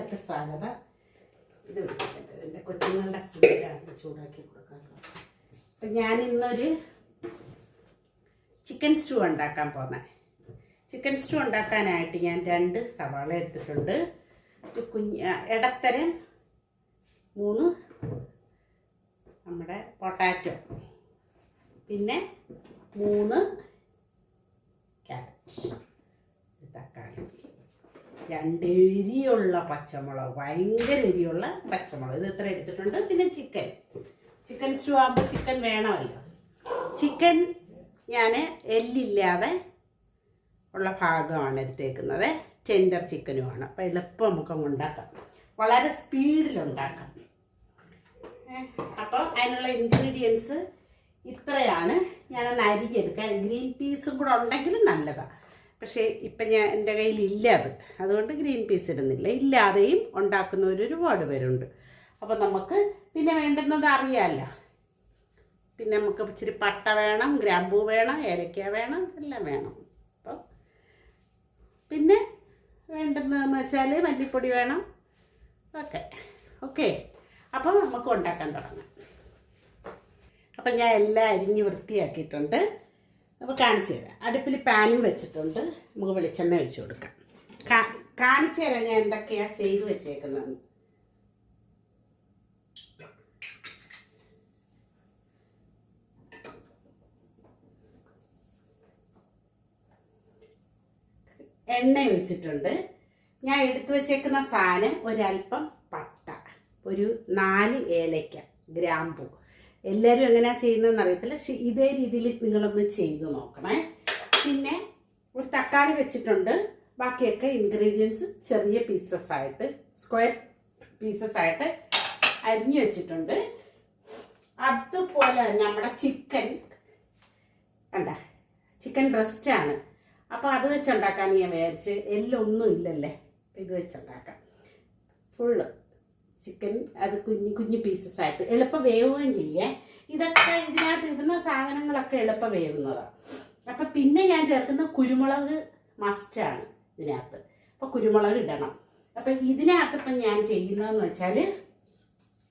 കൂട്ടുകാർക്ക് സ്വാഗതം. ഇത് എന്റെ കൊച്ചുങ്ങളുടെ ഫുഡാണ് ചൂടാക്കി കൊടുക്കാറുള്ളത് അപ്പം ഞാൻ ഇന്നൊരു ചിക്കൻ സ്റ്റൂ ഉണ്ടാക്കാൻ പോന്നെ. ചിക്കൻ സ്റ്റൂ ഉണ്ടാക്കാനായിട്ട് ഞാൻ രണ്ട് സവാള എടുത്തിട്ടുണ്ട്. ഒരു കുഞ്ഞ് ഇടത്തരം മൂന്ന് നമ്മുടെ പൊട്ടാറ്റോ. പിന്നെ മൂന്ന് ക്യാരറ്റ് തക്കാളി. രണ്ട് എരിയുള്ള പച്ചമുളക് ഭയങ്കര എരിയുള്ള പച്ചമുളക്. ഇത് എത്ര എടുത്തിട്ടുണ്ട്? പിന്നെ ചിക്കൻ ചിക്കൻ സ്റ്റൂ ആകുമ്പോൾ ചിക്കൻ വേണമല്ലോ. ചിക്കൻ ഞാൻ എല്ലില്ലാതെ ഉള്ള ഭാഗമാണ് എടുത്തേക്കുന്നത്. ടെൻഡർ ചിക്കനുമാണ് അപ്പോൾ എളുപ്പം നമുക്ക് ഉണ്ടാക്കാം. വളരെ സ്പീഡിൽ ഉണ്ടാക്കാം. അപ്പോൾ അതിനുള്ള ഇൻഗ്രീഡിയൻസ് ഇത്രയാണ്. ഞാനൊന്ന് അരിഞ്ഞെടുക്കാൻ ഗ്രീൻ പീസും കൂടെ ഉണ്ടെങ്കിൽ നല്ലതാണ് പക്ഷേ ഇപ്പം ഞാൻ എന്റെ കയ്യിൽ ഇല്ല അത്. അതുകൊണ്ട് ഗ്രീൻ പീസ് ഇടുന്നില്ല. ഇല്ലാതെയും ഉണ്ടാക്കുന്നവർ ഒരുപാട് പേരുണ്ട്. അപ്പോൾ നമുക്ക് പിന്നെ വേണ്ടുന്നത് അറിയാമല്ലോ. പിന്നെ നമുക്ക് ഇച്ചിരി പട്ട വേണം ഗ്രാമ്പൂ വേണം ഏലക്ക വേണം എല്ലാം വേണം. അപ്പം പിന്നെ വേണ്ടുന്നതെന്ന് വെച്ചാൽ മല്ലിപ്പൊടി വേണം. Okay okay. അപ്പം നമുക്ക് ഉണ്ടാക്കാൻ തുടങ്ങാം. അപ്പം ഞാൻ എല്ലാം അരിഞ്ഞ് വൃത്തിയാക്കിയിട്ടുണ്ട്. അപ്പോൾ കാണിച്ചു തരാം. അടുപ്പിൽ പാനും വെച്ചിട്ടുണ്ട്. നമുക്ക് വെളിച്ചെണ്ണ ഒഴിച്ചു കൊടുക്കാം. കാണിച്ചു തരാം ഞാൻ എന്തൊക്കെയാണ് ചെയ്ത് വെച്ചേക്കുന്നത്. എണ്ണ ഒഴിച്ചിട്ടുണ്ട്. ഞാൻ എടുത്തു വെച്ചേക്കുന്ന സാധനം ഒരല്പം പട്ട. ഒരു നാല് ഏലയ്ക്ക ഗ്രാമ്പു. എല്ലാവരും എങ്ങനെയാ ചെയ്യുന്നതെന്ന് അറിയത്തില്ല. പക്ഷെ ഇതേ രീതിയിൽ നിങ്ങളൊന്ന് ചെയ്ത് നോക്കണേ. പിന്നെ ഒരു തക്കാളി വെച്ചിട്ടുണ്ട്. ബാക്കിയൊക്കെ ഇൻഗ്രീഡിയൻസ് ചെറിയ പീസസ് ആയിട്ട് സ്ക്വയർ പീസസ് ആയിട്ട് അരിഞ്ഞു വെച്ചിട്ടുണ്ട്. അതുപോലെ നമ്മുടെ ചിക്കൻ കണ്ട? ചിക്കൻ ബ്രസ്റ്റാണ് അപ്പോൾ അത് വെച്ചുണ്ടാക്കാൻ ഞാൻ വിചാരിച്ച് എല്ലൊന്നും ഇല്ലല്ലേ? ഇത് വെച്ചുണ്ടാക്കാം. ഫുള്ള് ചിക്കൻ അത് കുഞ്ഞു കുഞ്ഞു പീസസ് ആയിട്ട് എളുപ്പം വേവുകയും ചെയ്യേ. ഇതൊക്കെ ഇതിനകത്ത് ഇടുന്ന സാധനങ്ങളൊക്കെ എളുപ്പം വേവുന്നതാണ് അപ്പം പിന്നെ ഞാൻ ചേർക്കുന്ന കുരുമുളക് മസ്റ്റാണ് ഇതിനകത്ത്. അപ്പോൾ കുരുമുളക് ഇടണം. അപ്പം ഇതിനകത്ത് ഇപ്പം ഞാൻ ചെയ്യുന്നതെന്ന് വെച്ചാൽ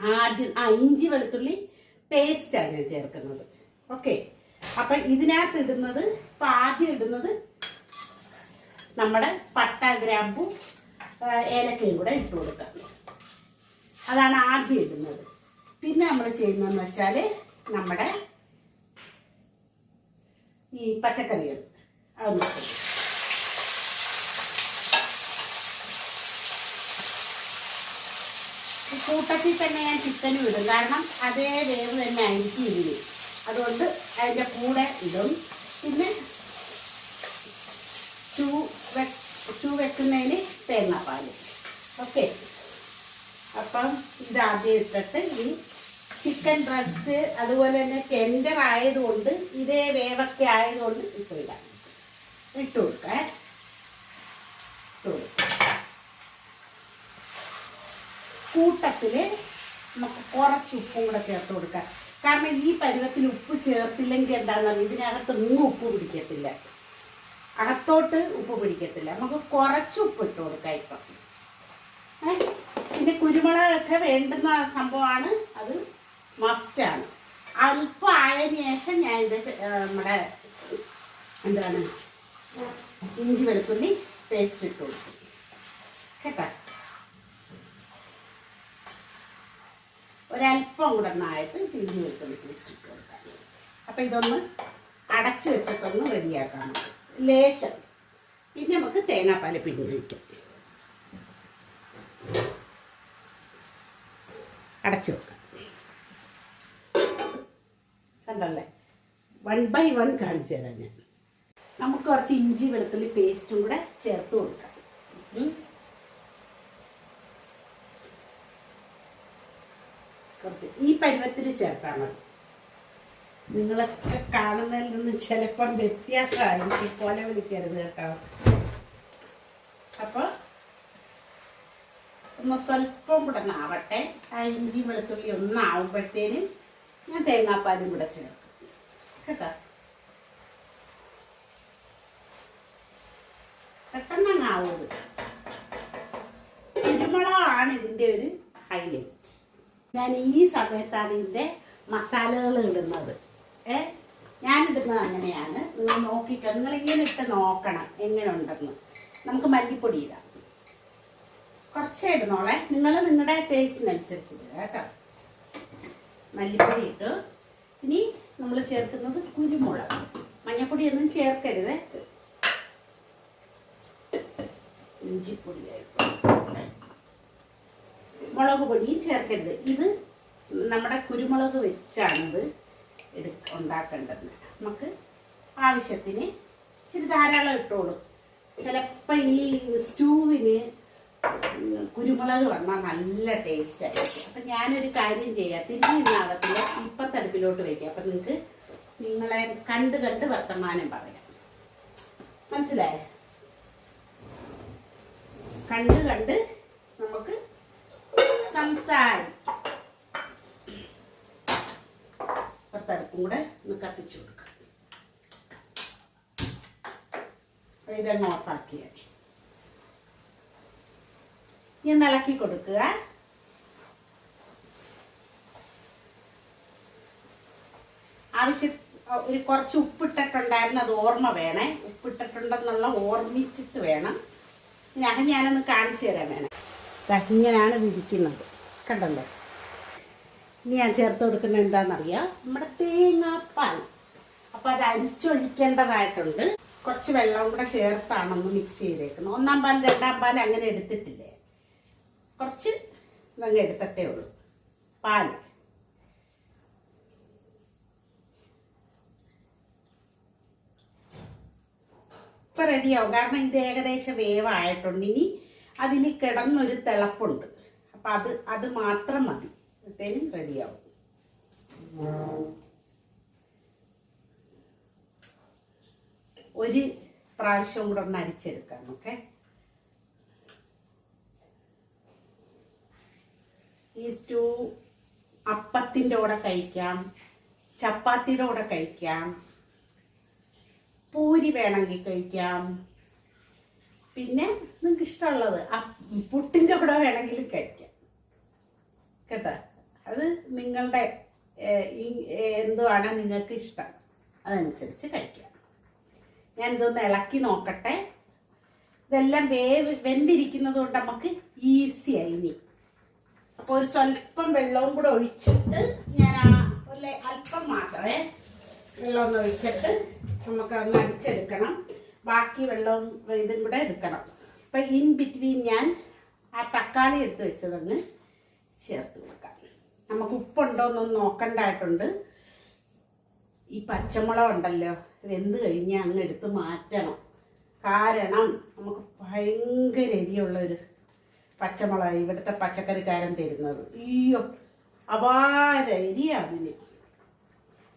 ആദ്യം ആ ഇഞ്ചി വെളുത്തുള്ളി പേസ്റ്റാണ് ഞാൻ ചേർക്കുന്നത്. ഓക്കെ അപ്പം ഇതിനകത്ത് ഇടുന്നത് ഇപ്പം ആദ്യം ഇടുന്നത് നമ്മുടെ പട്ട ഗ്രാമ്പു ഏലക്കയും കൂടെ ഇട്ട് കൊടുക്കാം. അതാണ് ആദ്യം ഇടുന്നത്. പിന്നെ നമ്മൾ ചെയ്യുന്നതെന്ന് വെച്ചാൽ നമ്മുടെ ഈ പച്ചക്കറികൾ. അത് കൂട്ടത്തിൽ തന്നെ ഞാൻ ചിക്കനും ഇടും. കാരണം അതേ വേവ് തന്നെ ആയിരിക്കും ഇതിന്. അതുകൊണ്ട് അതിന്റെ കൂടെ ഇടും. പിന്നെ ചൂ വെ സ്റ്റൂ വെക്കുന്നതിന് തേങ്ങാപ്പാൽ ഓക്കെ? അപ്പം ഇതാദ്യം ഇട്ടിട്ട് ഈ ചിക്കൻ ബ്രസ്റ്റ് അതുപോലെ തന്നെ ടെൻഡർ ആയതുകൊണ്ട് ഇതേ വേവൊക്കെ ആയതുകൊണ്ട് ഇട്ടില്ല ഇടാം ഇട്ട് കൊടുക്കാം ഇട്ട് കൊടുക്കാം. കൂട്ടത്തിൽ നമുക്ക് കുറച്ച് ഉപ്പും കൂടെ ചേർത്ത് കൊടുക്കാം. കാരണം ഈ പരുവത്തിൽ ഉപ്പ് ചേർത്തില്ലെങ്കിൽ എന്താണെന്ന് ഇതിനകത്ത് ഒന്നും ഉപ്പ് പിടിക്കത്തില്ല. അകത്തോട്ട് ഉപ്പ് പിടിക്കത്തില്ല. നമുക്ക് കുറച്ച് ഉപ്പ് ഇട്ട് കൊടുക്കാം ഇപ്പം. ഏ? പിന്നെ കുരുമുളകൊക്കെ വേണ്ടുന്ന സംഭവമാണ്. അത് മസ്റ്റാണ് അല്പം ആയതിനു ശേഷം ഞാൻ ഇത് നമ്മുടെ എന്താണ് ഇഞ്ചി വെളുത്തുള്ളി പേസ്റ്റ് ഇട്ട് കൊടുക്കും. കേട്ടോ? ഒരല്പം കൂടെ നായിട്ട് ചിഞ്ചി വെളുത്തുള്ളി പേസ്റ്റ് ഇട്ട് കൊടുക്കാം. അപ്പം ഇതൊന്ന് അടച്ച് വെച്ചിട്ടൊന്ന് റെഡിയാക്കാം ലേശം. പിന്നെ നമുക്ക് തേങ്ങാപ്പാൽ പിഴിഞ്ഞൊഴിക്കാം അടച്ചു വെക്കാം. കണ്ടല്ലേ? വൺ ബൈ വൺ കാണിച്ചു തരാം ഞാൻ. നമുക്ക് കുറച്ച് ഇഞ്ചി വെളുത്തുള്ളി പേസ്റ്റും കൂടെ ചേർത്ത് കൊടുക്കാം. കുറച്ച് ഈ പരുവത്തിൽ ചേർത്താൽ മതി. നിങ്ങളൊക്കെ കാണുന്നതിൽ നിന്ന് ചിലപ്പം വ്യത്യാസമായിരിക്കും. പോലെ വിളിക്കരുത് കേട്ടോ. അപ്പോൾ ഒന്ന് സ്വല്പം കൂടെ നാവട്ടെ. ആ ഇഞ്ചി വെളുത്തുള്ളി ഒന്ന് ആവുമ്പോഴത്തേനും ഞാൻ തേങ്ങാപ്പാലും കൂടെ ചേർക്കും. കേട്ടോ? പെട്ടെന്ന് കുരുമുളക് കുരുമുളകാണ് ഇതിന്റെ ഒരു ഹൈലൈറ്റ് ഞാൻ ഈ സമയത്താണ് ഇതിന്റെ മസാലകൾ ഇടുന്നത്. ഏ? ഞാൻ ഇടുന്നത് അങ്ങനെയാണ്. നിങ്ങൾ നോക്കിക്കോ. നിങ്ങൾ ഇങ്ങനെ ഇട്ട് നോക്കണം എങ്ങനെ ഉണ്ടെന്ന് നമുക്ക് മല്ലിപ്പൊടി ഇടാം. കുറച്ചേ ഇടുന്നോളെ. നിങ്ങൾ നിങ്ങളുടെ ടേസ്റ്റിനനുസരിച്ചിട്ട് കേട്ടോ. മല്ലിപ്പൊടി ഇട്ടു. ഇനി നമ്മൾ ചേർക്കുന്നത് കുരുമുളക്. മഞ്ഞപ്പൊടിയൊന്നും ചേർക്കരുത്. ഇഞ്ചിപ്പൊടി മുളക് പൊടിയും ചേർക്കരുത്. ഇത് നമ്മുടെ കുരുമുളക് വെച്ചാണിത് എടുക്ക ഉണ്ടാക്കേണ്ടത്. നമുക്ക് ആവശ്യത്തിന് ഇച്ചിരി ധാരാളം ഇട്ടോളൂ. ചിലപ്പോൾ ഈ സ്റ്റൂവിന് കുരുമുളക് വന്നാൽ നല്ല ടേസ്റ്റ് ആയിരിക്കും. അപ്പം ഞാനൊരു കാര്യം ചെയ്യാം. തിരിഞ്ഞ് ഇന്നാകത്തില്ല ഇപ്പം ഇപ്പത്തടുപ്പിലോട്ട് വയ്ക്കാം അപ്പം നിങ്ങൾക്ക് നിങ്ങളെ കണ്ട് കണ്ട് വർത്തമാനം പറയാം. മനസ്സിലായേ? കണ്ട് കണ്ട് നമുക്ക് സംസാരിക്കാം. ഇപ്പത്തടുപ്പും കൂടെ ഒന്ന് കത്തിച്ചു കൊടുക്കാം. ഇതങ്ങ് ഓഫാക്കിയാൽ ഞാൻ ഇളക്കി കൊടുക്കുക. ആവശ്യ ഒരു കുറച്ച് ഉപ്പിട്ടിട്ടുണ്ടായിരുന്നു അത് ഓർമ്മ വേണേ. ഉപ്പിട്ടിട്ടുണ്ടെന്നുള്ള ഓർമ്മിച്ചിട്ട് വേണം. ഞാൻ ഞാനൊന്ന് കാണിച്ചു തരാൻ വേണം. ഇങ്ങനെയാണ് വിരിക്കുന്നത് കണ്ടല്ലോ? ഇനി ഞാൻ ചേർത്ത് കൊടുക്കുന്നത് എന്താണെന്നറിയാം? നമ്മുടെ തേങ്ങാപ്പാൽ. അപ്പോൾ അത് അരിച്ചൊഴിക്കേണ്ടതായിട്ടുണ്ട്. കുറച്ച് വെള്ളം കൂടെ ചേർത്താണ് ഒന്ന് മിക്സ് ചെയ്തേക്കുന്നത്. ഒന്നാം പാൽ രണ്ടാം പാൽ അങ്ങനെ എടുത്തിട്ടില്ലേ? കുറച്ച് നല്ല എടുത്തിട്ടേ ഉള്ളൂ. പാൽ ഇപ്പൊ റെഡിയാവും. കാരണം ഇത് ഏകദേശം വേവായിട്ടുണ്ട്. ഇനി അതിൽ കിടന്നൊരു തിളപ്പുണ്ട്. അപ്പം അത് അത് മാത്രം മതി. അപ്പോഴത്തേനും റെഡിയാവും. ഒരു പ്രാവശ്യം കൂടെ ഒന്ന് അരിച്ചെടുക്കാം ഓക്കെ? ഈ സ്റ്റൂ അപ്പത്തിന്റെ കൂടെ കഴിക്കാം ചപ്പാത്തിയുടെ കൂടെ കഴിക്കാം പൂരി വേണമെങ്കിൽ കഴിക്കാം. പിന്നെ നിങ്ങൾക്ക് ഇഷ്ടമുള്ളത് പുട്ടിന്റെ കൂടെ വേണമെങ്കിലും കഴിക്കാം. കേട്ടോ? അത് നിങ്ങളുടെ എന്തുവാണ് നിങ്ങൾക്ക് ഇഷ്ടം അതനുസരിച്ച് കഴിക്കാം. ഞാൻ ഇതൊന്ന് ഇളക്കി നോക്കട്ടെ. ഇതെല്ലാം വേവ് വെന്തിരിക്കുന്നത് കൊണ്ട് നമുക്ക് ഈസിയായി ഇനി. അപ്പോൾ ഒരു സ്വല്പം വെള്ളവും കൂടെ ഒഴിച്ചിട്ട് ഞാൻ ആ അല്പം മാത്രമേ വെള്ളം ഒന്ന് ഒഴിച്ചിട്ട് നമുക്ക് ഒന്ന് അടിച്ചെടുക്കണം. ബാക്കി വെള്ളവും ഇതും കൂടെ എടുക്കണം. അപ്പം ഇൻ ബിറ്റ്വീൻ ഞാൻ ആ തക്കാളി എടുത്ത് വെച്ചതങ്ങ് ചേർത്ത് കൊടുക്കാം. നമുക്ക് ഉപ്പുണ്ടോ എന്നൊന്ന് നോക്കണ്ടായിട്ടുണ്ട്. ഈ പച്ചമുളക് ഉണ്ടല്ലോ വെന്ത് കഴിഞ്ഞാൽ അങ്ങ് എടുത്ത് മാറ്റണം. കാരണം നമുക്ക് ഭയങ്കര എരിയുള്ളൊരു പച്ചമുളക് ഇവിടുത്തെ പച്ചക്കറിക്കാരൻ തരുന്നത്. അയ്യോ അപാര എരിയാ അതിന്.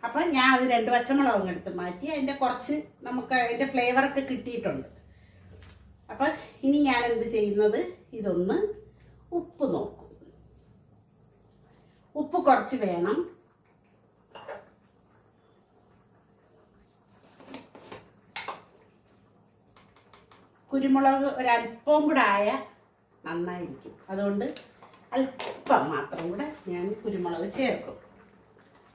അപ്പം ഞാൻ അത് രണ്ട് പച്ചമുളകും എടുത്ത് മാറ്റി അതിന്റെ കുറച്ച് നമുക്ക് അതിന്റെ ഫ്ലേവറൊക്കെ കിട്ടിയിട്ടുണ്ട്. അപ്പം ഇനി ഞാൻ എന്ത് ചെയ്യുന്നത്? ഇതൊന്ന് ഉപ്പ് നോക്കും. ഉപ്പ് കുറച്ച് വേണം. കുരുമുളക് ഒരല്പവും കൂടെ ആയ നന്നായിരിക്കും. അതുകൊണ്ട് അല്പം മാത്രം കൂടെ ഞാൻ കുരുമുളക് ചേർക്കും.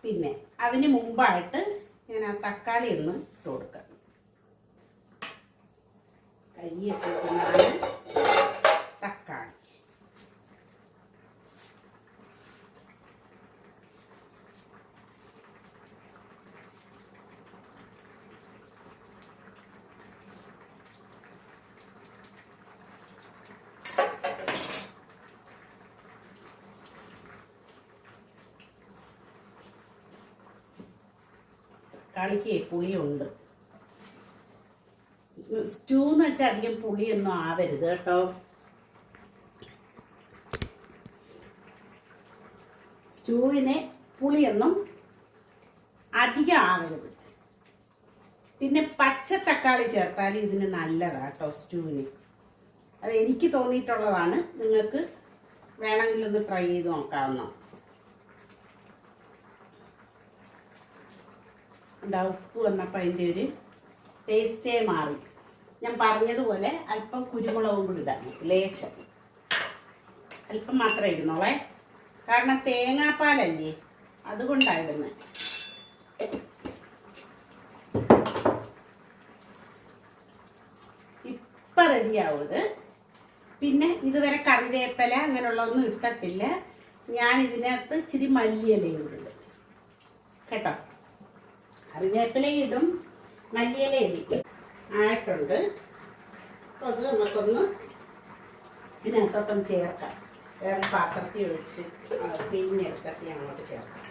പിന്നെ അതിന് മുമ്പായിട്ട് ഞാൻ ആ തക്കാളി ഒന്ന് ഇട്ട് കൊടുക്കാം. കരിയിട്ടിരിക്കുന്നതാണ് തക്കാളി തക്കാളിക്ക് പുളിയുണ്ട്. സ്റ്റൂ എന്ന് വെച്ചാൽ അധികം പുളിയൊന്നും ആവരുത് കേട്ടോ. സ്റ്റൂവിന് പുളിയൊന്നും അധികം ആവരുത്. പിന്നെ പച്ച തക്കാളി ചേർത്താൽ ഇതിന് നല്ലതാണ് കേട്ടോ സ്റ്റൂവിന്. അത് എനിക്ക് തോന്നിയിട്ടുള്ളതാണ്. നിങ്ങൾക്ക് വേണമെങ്കിൽ ഒന്ന് ട്രൈ ചെയ്ത് നോക്കാവുന്ന ഉണ്ടാ ഉപ്പ് വന്നപ്പോൾ അതിന്റെ ഒരു ടേസ്റ്റേ മാറി. ഞാൻ പറഞ്ഞതുപോലെ അല്പം കുരുമുളകും കൂടി ഇടാം ലേശം. അല്പം മാത്രമേ ഇടുന്നോളേ കാരണം തേങ്ങാപ്പാലല്ലേ അതുകൊണ്ടാണ് ഇടുന്നത് ഇപ്പം റെഡിയാവും പിന്നെ ഇതുവരെ കറിവേപ്പില അങ്ങനെയുള്ളതൊന്നും ഇട്ടിട്ടില്ല. ഞാൻ ഇതിനകത്ത് ഇച്ചിരി മല്ലിയിലയും ഇടും. കേട്ടോ? കറിവേപ്പില ഇടും മല്ലിയില ഇടും. ആയിട്ടുണ്ട് അപ്പോൾ അത് നമുക്കൊന്ന് ഇതിനകത്തോട്ടം ചേർക്കാം. വേറെ പാത്രത്തിൽ ഒഴിച്ച് പിഴിഞ്ഞെടുത്തിട്ട് അങ്ങോട്ട് ചേർക്കാം.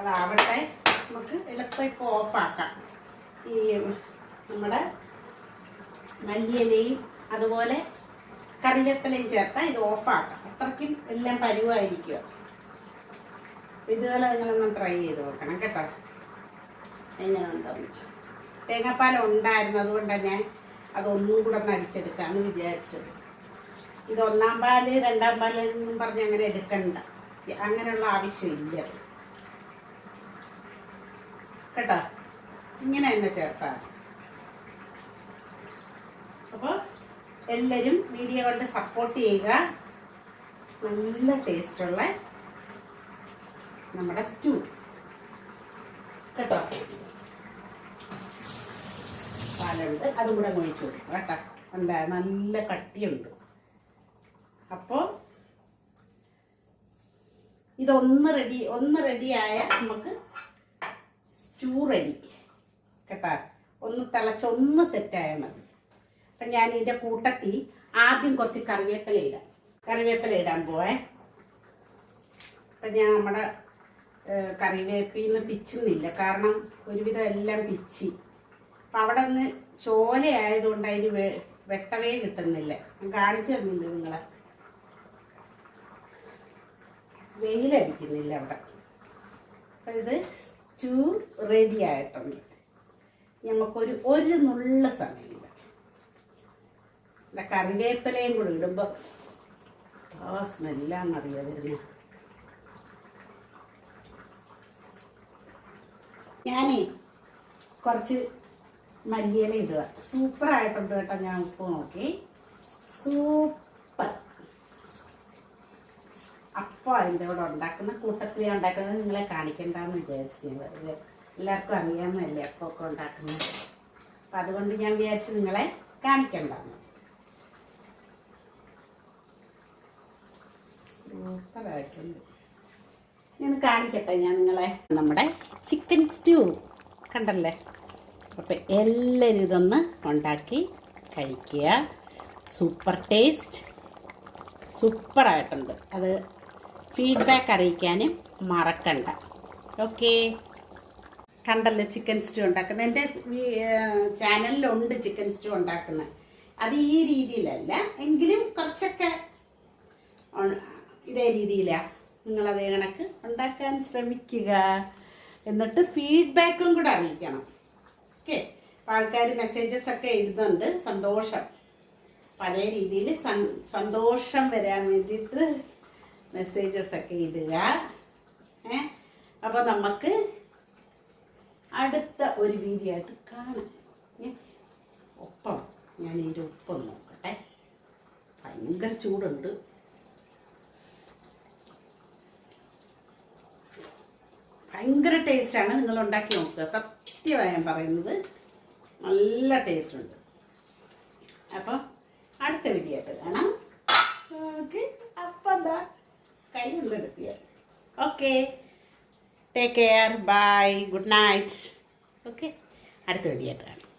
അതാവട്ടെ നമുക്ക് എളുപ്പം ഇപ്പോൾ ഓഫാക്കാം. ഈ നമ്മുടെ മല്ലിയിലയും അതുപോലെ കറിവേപ്പിലയും ചേർത്താൽ ഇത് ഓഫാക്കാം. അത്രയ്ക്കും എല്ലാം പരുവായിരിക്കുക ഇതുപോലെ നിങ്ങളൊന്ന് ട്രൈ ചെയ്ത് നോക്കണം കേട്ടോ. എങ്ങനെ ഉണ്ടെന്ന്. തേങ്ങാപ്പാലം ഉണ്ടായിരുന്നു അതുകൊണ്ടാണ് ഞാൻ അതൊന്നും കൂടെ ഒന്ന് അടിച്ചെടുക്കാമെന്ന് വിചാരിച്ചത്. ഇത് ഒന്നാം പാൽ രണ്ടാം പാൽ എന്നും പറഞ്ഞ് അങ്ങനെ എടുക്കണ്ട. അങ്ങനെയുള്ള ആവശ്യമില്ല കേട്ടോ? ഇങ്ങനെ തന്നെ ചേർത്താൽ അപ്പോൾ എല്ലാവരും വീഡിയോ കൊണ്ട് സപ്പോർട്ട് ചെയ്യുക. നല്ല ടേസ്റ്റുള്ള നമ്മുടെ സ്റ്റൂ കേട്ടോ? പാലുണ്ട്. അതും കൂടെ ഒഴിച്ചു കൊടുക്കും കേട്ടോ. ഉണ്ട് നല്ല കട്ടിയുണ്ട്. അപ്പോൾ ഇതൊന്ന് റെഡി ഒന്ന് റെഡിയായ നമുക്ക് സ്റ്റൂ റെഡി കേട്ടോ? ഒന്ന് തിളച്ച് ഒന്ന് സെറ്റായാൽ മതി. അപ്പം ഞാൻ ഇതിന്റെ കൂട്ടത്തിൽ ആദ്യം കുറച്ച് കറിവേപ്പില ഇടാം. കറിവേപ്പില ഇടാൻ പോവേ. അപ്പം ഞാൻ നമ്മുടെ കറിവേപ്പിൽ നിന്ന് പിച്ചുന്നില്ല. കാരണം ഒരുവിധം എല്ലാം പിച്ചി. അപ്പം അവിടെ നിന്ന് ചോല ആയതുകൊണ്ട് അതിന് വെ വെട്ടവേ കിട്ടുന്നില്ല. ഞാൻ കാണിച്ചു തന്നില്ല നിങ്ങളെ. വെയിലടിക്കുന്നില്ല അവിടെ. അപ്പം ഇത് സ്റ്റൂ റെഡി ആയിട്ടുണ്ട്. നമുക്കൊരു ഒരു നുള്ള സമയമില്ല ഇവിടെ കറിവേപ്പിലയും കൂടി ഇടുമ്പോൾ ആ സ്മെല്ലാന്നറിയോ വരുന്നത് ഞാനേ കുറച്ച് മല്ലിയില ഇടുക സൂപ്പറായിട്ടുണ്ട് കേട്ടോ ഞാൻ ഉപ്പ് നോക്കി. സൂപ്പർ അപ്പോൾ അതിന്റെ കൂടെ ഉണ്ടാക്കുന്ന കൂട്ടത്തിൽ ഉണ്ടാക്കുന്നത്. നിങ്ങളെ കാണിക്കണ്ടെന്ന് വിചാരിച്ചു ഞാൻ എല്ലാവർക്കും അറിയാമെന്നല്ലേ അപ്പമൊക്കെ ഉണ്ടാക്കുന്നത്. അപ്പം അതുകൊണ്ട് ഞാൻ വിചാരിച്ചു നിങ്ങളെ കാണിക്കണ്ടെന്ന്. ഞാൻ കാണിക്കട്ടെ ഞാൻ നിങ്ങളെ. നമ്മുടെ ചിക്കൻ സ്റ്റൂ കണ്ടല്ലേ? അപ്പം എല്ലാവരും ഇതൊന്ന് ഉണ്ടാക്കി കഴിക്കുക. സൂപ്പർ ടേസ്റ്റ് സൂപ്പറായിട്ടുണ്ട് അത് ഫീഡ്ബാക്ക് അറിയിക്കാനും മറക്കണ്ട. ഓക്കെ കണ്ടല്ലേ ചിക്കൻ സ്റ്റൂ ഉണ്ടാക്കുന്നത്? എന്റെ ചാനലിലുണ്ട് ചിക്കൻ സ്റ്റൂ ഉണ്ടാക്കുന്നത്. അത് ഈ രീതിയിലല്ല. എങ്കിലും കുറച്ചൊക്കെ ഇതേ രീതിയിലാണ് നിങ്ങളതേ കണക്ക് ഉണ്ടാക്കാൻ ശ്രമിക്കുക. എന്നിട്ട് ഫീഡ്ബാക്കും കൂടെ അറിയിക്കണം. ഓക്കെ ആൾക്കാർ മെസ്സേജസ് ഒക്കെ എഴുതുന്നുണ്ട്. സന്തോഷം. പഴയ രീതിയിൽ സന്തോഷം വരാൻ വേണ്ടിയിട്ട് മെസ്സേജസ് ഒക്കെ ഇടുക. ഏ? അപ്പോൾ നമുക്ക് അടുത്ത ഒരു വീഡിയോ ആയിട്ട് കാണാം? ഒപ്പം. ഞാൻ ഇതിന്റെ ഉപ്പം നോക്കട്ടെ. ഭയങ്കര ചൂടുണ്ട്. ഭയങ്കര ടേസ്റ്റാണ്. നിങ്ങൾ ഉണ്ടാക്കി നോക്കുക. സത്യമായി ഞാൻ പറയുന്നത്. നല്ല ടേസ്റ്റ് ഉണ്ട് അപ്പോൾ അടുത്ത വീഡിയോ കാണാം. അപ്പൊ അപ്പം എന്താ കൈ കൊണ്ടെടുത്തിയ okay. Take care bye good night okay. അടുത്ത വീഡിയോ കാണാം.